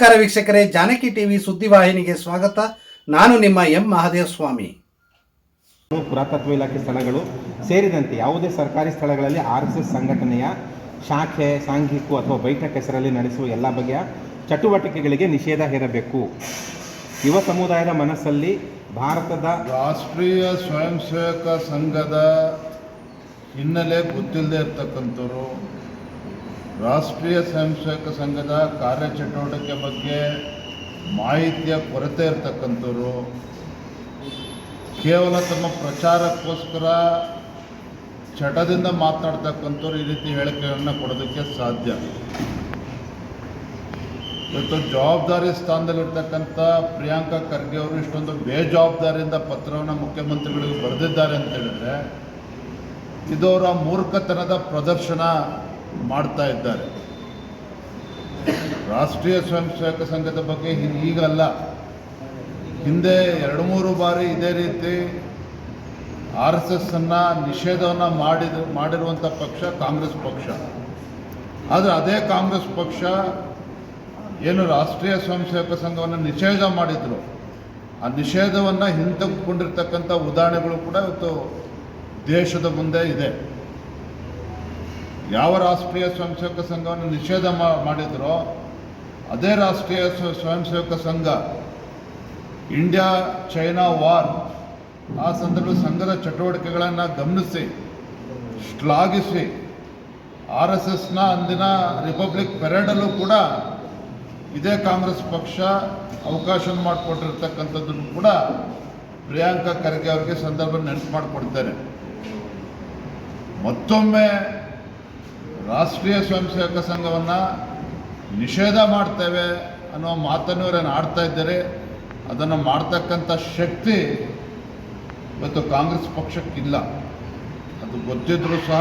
ನಮಸ್ಕಾರ ವೀಕ್ಷಕರೇ ಜಾನಕಿ ಟಿವಿ ಸುದ್ದಿವಾಹಿನಿಗೆ ಸ್ವಾಗತ. ನಾನು ನಿಮ್ಮ ಎಂ ಮಹಾದೇವ ಸ್ವಾಮಿ ಪುರಾತತ್ವ ಇಲಾಖೆ ಸ್ಥಳಗಳು. ಸೇರಿದಂತೆ ಯಾವುದೇ ಸರ್ಕಾರಿ ಸ್ಥಳಗಳಲ್ಲಿ ಆರ್ ಎಸ್ ಎಸ್ ಸಂಘಟನೆಯ ಶಾಖೆ ಸಾಂಘಿಕ ಅಥವಾ ಬೈಠಕ್ ಹೆಸರಲ್ಲಿ ನಡೆಸುವ ಎಲ್ಲ ಬಗೆಯ ಚಟುವಟಿಕೆಗಳಿಗೆ ನಿಷೇಧ ಹೇರಬೇಕು. ಯುವ ಸಮುದಾಯದ ಮನಸ್ಸಲ್ಲಿ ಭಾರತದ ರಾಷ್ಟ್ರೀಯ ಸ್ವಯಂ ಸೇವಕ ಸಂಘದ ಹಿನ್ನೆಲೆ ಗೊತ್ತಿಲ್ಲದೆ ಇರ್ತಕ್ಕಂಥವ್ರು ರಾಷ್ಟ್ರೀಯ ಸ್ವಯಂ ಸೇವಕ ಸಂಘದ ಕಾರ್ಯಚಟುವಟಿಕೆ ಬಗ್ಗೆ ಮಾಹಿತಿಯ ಕೊರತೆ ಇರತಕ್ಕಂಥವ್ರು, ಕೇವಲ ತಮ್ಮ ಪ್ರಚಾರಕ್ಕೋಸ್ಕರ ಚಟದಿಂದ ಮಾತನಾಡ್ತಕ್ಕಂಥವ್ರು ಈ ರೀತಿ ಹೇಳಿಕೆಗಳನ್ನು ಕೊಡೋದಕ್ಕೆ ಸಾಧ್ಯ. ಇವತ್ತು ಜವಾಬ್ದಾರಿ ಸ್ಥಾನದಲ್ಲಿರ್ತಕ್ಕಂಥ ಪ್ರಿಯಾಂಕಾ ಖರ್ಗೆ ಅವರು ಇಷ್ಟೊಂದು ಬೇಜವಾಬ್ದಾರಿಯಿಂದ ಪತ್ರವನ್ನು ಮುಖ್ಯಮಂತ್ರಿಗಳಿಗೆ ಬರೆದಿದ್ದಾರೆ ಅಂತ ಹೇಳಿದ್ರೆ, ಇದು ಅವರ ಮೂರ್ಖತನದ ಪ್ರದರ್ಶನ. ಮಾಡ್ತಾ ಇದ್ದಾರೆ. ರಾಷ್ಟ್ರೀಯ ಸ್ವಯಂ ಸೇವಕ ಸಂಘದ ಬಗ್ಗೆ ಈಗಲ್ಲ. ಹಿಂದೆ ಎರಡು ಮೂರು ಬಾರಿ ಇದೇ ರೀತಿ ಆರ್ ಎಸ್ ಎಸ್ ಅನ್ನ ನಿಷೇಧವನ್ನು ಮಾಡಿದ ಮಾಡಿರುವಂಥ ಪಕ್ಷ ಕಾಂಗ್ರೆಸ್ ಪಕ್ಷ. ಆದರೆ ಅದೇ ಕಾಂಗ್ರೆಸ್ ಪಕ್ಷ ಏನು ರಾಷ್ಟ್ರೀಯ ಸ್ವಯಂ ಸೇವಕ ಸಂಘವನ್ನು ನಿಷೇಧ ಮಾಡಿದ್ರು. ಆ ನಿಷೇಧವನ್ನು ಹಿಂತೆಗೆದುಕೊಂಡಿರ್ತಕ್ಕಂಥ ಉದಾಹರಣೆಗಳು ಕೂಡ ಇವತ್ತು ದೇಶದ ಮುಂದೆ ಇದೆ. ಯಾವ ರಾಷ್ಟ್ರೀಯ ಸ್ವಯಂ ಸೇವಕ ಸಂಘವನ್ನು ನಿಷೇಧ ಮಾಡಿದ್ರೋ, ಅದೇ ರಾಷ್ಟ್ರೀಯ ಸ್ವ- ಸ್ವಯಂ ಸೇವಕ ಸಂಘ, ಇಂಡಿಯಾ ಚೈನಾ ವಾರ್, ಆ ಸಂದರ್ಭದಲ್ಲಿ ಸಂಘದ ಚಟುವಟಿಕೆಗಳನ್ನು ಗಮನಿಸಿ, ಶ್ಲಾಘಿಸಿ, ಆರ್ ಎಸ್ ಎಸ್ನ ಅಂದಿನ ರಿಪಬ್ಲಿಕ್ ಪೆರೇಡಲ್ಲೂ ಕೂಡ ಇದೇ ಕಾಂಗ್ರೆಸ್ ಪಕ್ಷ ಅವಕಾಶ ಮಾಡಿಕೊಟ್ಟಿರ್ತಕ್ಕಂಥದ್ದನ್ನು ಕೂಡ ಪ್ರಿಯಾಂಕಾ ಖರ್ಗೆ ಅವರಿಗೆ ಸಂದರ್ಭ ನೆನಪು ಮಾಡಿಕೊಡ್ತಾರೆ ಮತ್ತೊಮ್ಮೆ ರಾಷ್ಟ್ರೀಯ ಸ್ವಯಂ ಸೇವಕ ಸಂಘವನ್ನು ನಿಷೇಧ ಮಾಡ್ತೇವೆ ಅನ್ನೋ ಮಾತನ್ನು ಇವರೇನು ಆಡ್ತಾ ಇದ್ದಾರೆ. ಅದನ್ನು ಮಾಡ್ತಕ್ಕಂಥ ಶಕ್ತಿ ಇವತ್ತು ಕಾಂಗ್ರೆಸ್ ಪಕ್ಷಕ್ಕಿಲ್ಲ. ಅದು ಗೊತ್ತಿದ್ರೂ ಸಹ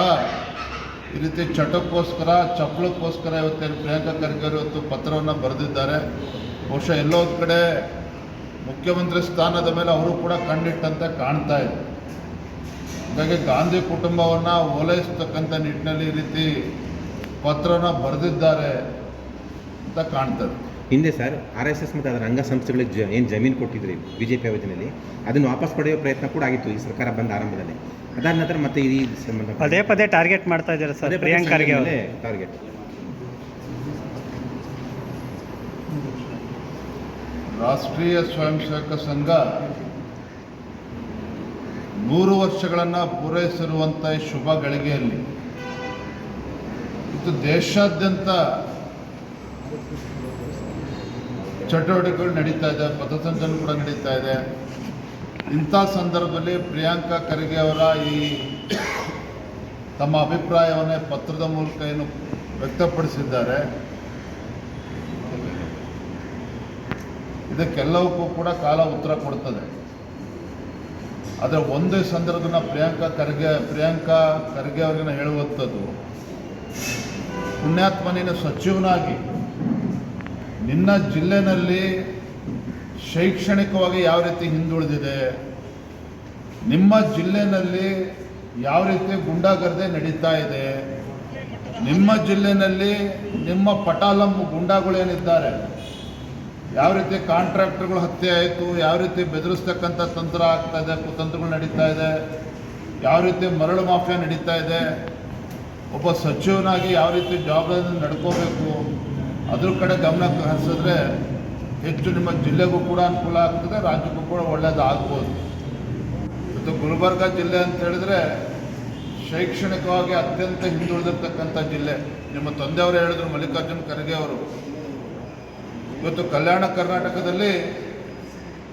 ಈ ರೀತಿ ಚಟಕ್ಕೋಸ್ಕರ, ಚಪ್ಪಳಕ್ಕೋಸ್ಕರ ಇವತ್ತೇನು ಪ್ರಿಯಾಂಕಾ ಖರ್ಗೆ ಇವತ್ತು ಪತ್ರವನ್ನು ಬರೆದಿದ್ದಾರೆ. ಬಹುಶಃ ಎಲ್ಲೋ ಕಡೆ ಮುಖ್ಯಮಂತ್ರಿ ಸ್ಥಾನದ ಮೇಲೆ ಅವರು ಕೂಡ ಕಣ್ಣಿಟ್ಟಂತೆ ಕಾಣ್ತಾ ಇದೆ. ಹಾಗಾಗಿ ಗಾಂಧಿ ಕುಟುಂಬವನ್ನು ಓಲೈಸ್ತಕ್ಕಂಥ ನಿಟ್ಟಿನಲ್ಲಿ ಈ ರೀತಿ ಪತ್ರನ ಬರೆದಿದ್ದಾರೆ ಅಂತ ಕಾಣ್ತದೆ. ಹಿಂದೆ ಸರ್ ಆರ್ ಎಸ್ ಎಸ್ ಮತ್ತು ಅದರ ಅಂಗಸಂಸ್ಥೆಗಳಿಗೆ ಜ ಏನು ಜಮೀನು ಕೊಟ್ಟಿದ್ರಿ ಬಿ ಜೆ ಪಿ ಅವಧಿನಲ್ಲಿ ಅದನ್ನು ವಾಪಸ್ ಪಡೆಯುವ ಪ್ರಯತ್ನ ಕೂಡ ಆಗಿತ್ತು ಈ ಸರ್ಕಾರ ಬಂದ ಆರಂಭದಲ್ಲಿ. ಅದಾದ ನಂತರ ಮತ್ತೆ ಈ ಸಂಬಂಧ ಪದೇ ಪದೇ ಟಾರ್ಗೆಟ್ ಮಾಡ್ತಾ ಇದ್ದಾರೆ ಸರ್ ಪ್ರಿಯಾಂಕ್ ಖರ್ಗೆ ಟಾರ್ಗೆಟ್ ರಾಷ್ಟ್ರೀಯ ಸ್ವಯಂ ಸೇವಕ ಸಂಘ ನೂರು ವರ್ಷಗಳನ್ನು ಪೂರೈಸಿರುವಂಥ ಈ ಶುಭ ಗಳಿಗೆಯಲ್ಲಿ. ಇದು ದೇಶಾದ್ಯಂತ ಚಟುವಟಿಕೆಗಳು ನಡೀತಾ ಇದೆ, ಪಥಸಂಚಲನ ಕೂಡ ನಡೀತಾ ಇದೆ. ಇಂಥ ಸಂದರ್ಭದಲ್ಲಿ ಪ್ರಿಯಾಂಕಾ ಖರ್ಗೆ ಅವರ ಈ ತಮ್ಮ ಅಭಿಪ್ರಾಯವನ್ನೇ ಪತ್ರದ ಮೂಲಕ ಏನು ವ್ಯಕ್ತಪಡಿಸಿದ್ದಾರೆ. ಇದಕ್ಕೆಲ್ಲವಕ್ಕೂ ಕೂಡ ಕಾಲ ಉತ್ತರ ಕೊಡ್ತದೆ. ಆದರೆ ಒಂದೇ ಸಂದರ್ಭನ ಪ್ರಿಯಾಂಕಾ ಖರ್ಗೆ ಪ್ರಿಯಾಂಕಾ ಖರ್ಗೆ ಅವರನ್ನು ಹೇಳುವಂಥದ್ದು. ಪುಣ್ಯಾತ್ಮನಿನ ಸಚಿವನಾಗಿ ನಿನ್ನ ಜಿಲ್ಲೆನಲ್ಲಿ ಶೈಕ್ಷಣಿಕವಾಗಿ ಯಾವ ರೀತಿ ಹಿಂದುಳಿದಿದೆ, ನಿಮ್ಮ ಜಿಲ್ಲೆನಲ್ಲಿ ಯಾವ ರೀತಿ ಗುಂಡಾಗರ್ದೆ ನಡೀತಾ ಇದೆ, ನಿಮ್ಮ ಜಿಲ್ಲೆನಲ್ಲಿ ನಿಮ್ಮ ಪಟಾಲಂ ಗುಂಡಾಗಳೇನಿದ್ದಾರೆ ಯಾವ ರೀತಿ ಕಾಂಟ್ರಾಕ್ಟರ್ಗಳು ಹತ್ಯೆ ಆಯಿತು, ಯಾವ ರೀತಿ ಬೆದರಿಸ್ತಕ್ಕಂಥ ತಂತ್ರ ಆಗ್ತಾ ಇದೆ, ಕುತಂತ್ರಗಳು ನಡೀತಾ ಇದೆ, ಯಾವ ರೀತಿ ಮರಳು ಮಾಫಿಯಾ ನಡೀತಾ ಇದೆ, ಒಬ್ಬ ಸಚಿವನಾಗಿ ಯಾವ ರೀತಿ ಜವಾಬ್ದಾರಿ ನಡ್ಕೋಬೇಕು, ಅದ್ರ ಕಡೆ ಗಮನ ಹರಿಸಿದ್ರೆ ಹೆಚ್ಚು ನಿಮ್ಮ ಜಿಲ್ಲೆಗೂ ಕೂಡ ಅನುಕೂಲ ಆಗ್ತದೆ, ರಾಜ್ಯಕ್ಕೂ ಕೂಡ ಒಳ್ಳೆಯದಾಗ್ಬೋದು ಮತ್ತು ಗುಲ್ಬರ್ಗ ಜಿಲ್ಲೆ ಅಂತ ಹೇಳಿದ್ರೆ ಶೈಕ್ಷಣಿಕವಾಗಿ ಅತ್ಯಂತ ಹಿಂದುಳಿದಿರ್ತಕ್ಕಂಥ ಜಿಲ್ಲೆ. ನಿಮ್ಮ ತಂದೆಯವರು ಹೇಳಿದ್ರು, ಮಲ್ಲಿಕಾರ್ಜುನ್ ಖರ್ಗೆ ಅವರು ಇವತ್ತು ಕಲ್ಯಾಣ ಕರ್ನಾಟಕದಲ್ಲಿ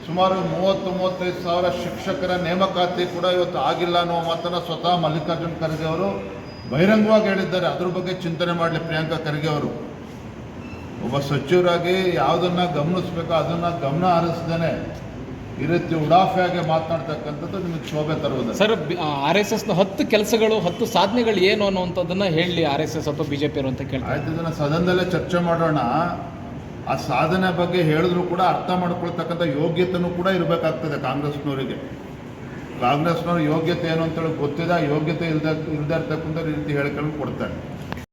ಸುಮಾರು ಮೂವತ್ತು ಮೂವತ್ತೈದು ಸಾವಿರ ಶಿಕ್ಷಕರ ನೇಮಕಾತಿ ಕೂಡ ಇವತ್ತು ಆಗಿಲ್ಲ ಅನ್ನುವ ಮಾತನ್ನು ಸ್ವತಃ ಮಲ್ಲಿಕಾರ್ಜುನ್ ಖರ್ಗೆ ಅವರು ಬಹಿರಂಗವಾಗಿ ಹೇಳಿದ್ದಾರೆ. ಅದ್ರ ಬಗ್ಗೆ ಚಿಂತನೆ ಮಾಡಲಿ ಪ್ರಿಯಾಂಕಾ ಖರ್ಗೆ ಅವರು. ಒಬ್ಬ ಸಚಿವರಾಗಿ ಯಾವುದನ್ನು ಗಮನಿಸ್ಬೇಕೋ ಅದನ್ನು ಗಮನ ಹರಿಸ್ದೇನೆ ಈ ರೀತಿ ಉಡಾಫೆಯಾಗಿ ಮಾತನಾಡ್ತಕ್ಕಂಥದ್ದು ನಿಮಗೆ ಶೋಭೆ ತರುವುದಿಲ್ಲ. ಸರ್ ಆರ್ ಎಸ್ ಎಸ್ನ ಹತ್ತು ಕೆಲಸಗಳು ಹತ್ತು ಸಾಧನೆಗಳು ಏನು ಅನ್ನುವಂಥದ್ದನ್ನು ಹೇಳಿ ಆರ್ ಎಸ್ ಎಸ್ ಅಥವಾ ಬಿಜೆಪಿ ಅವರು ಅಂತ ಕೇಳಿ ಆಯ್ತು ಇದನ್ನು ಸದನದಲ್ಲೇ ಚರ್ಚೆ ಮಾಡೋಣ. ಆ ಸಾಧನೆ ಬಗ್ಗೆ ಹೇಳಿದ್ರು ಕೂಡ ಅರ್ಥ ಮಾಡ್ಕೊಳ್ತಕ್ಕಂಥ ಯೋಗ್ಯತೆಯೂ ಕೂಡ ಇರಬೇಕಾಗ್ತದೆ ಕಾಂಗ್ರೆಸ್ನವರಿಗೆ. ಕಾಂಗ್ರೆಸ್ನವ್ರ ಯೋಗ್ಯತೆ ಏನು ಅಂತೇಳಿ ಗೊತ್ತಿದೆ, ಆ ಯೋಗ್ಯತೆ ಇಲ್ದ ಇಲ್ದೇ ಇರ್ತಕ್ಕಂಥ ರೀತಿ ಹೇಳಿಕೊಂಡು ಕೊಡ್ತಾರೆ.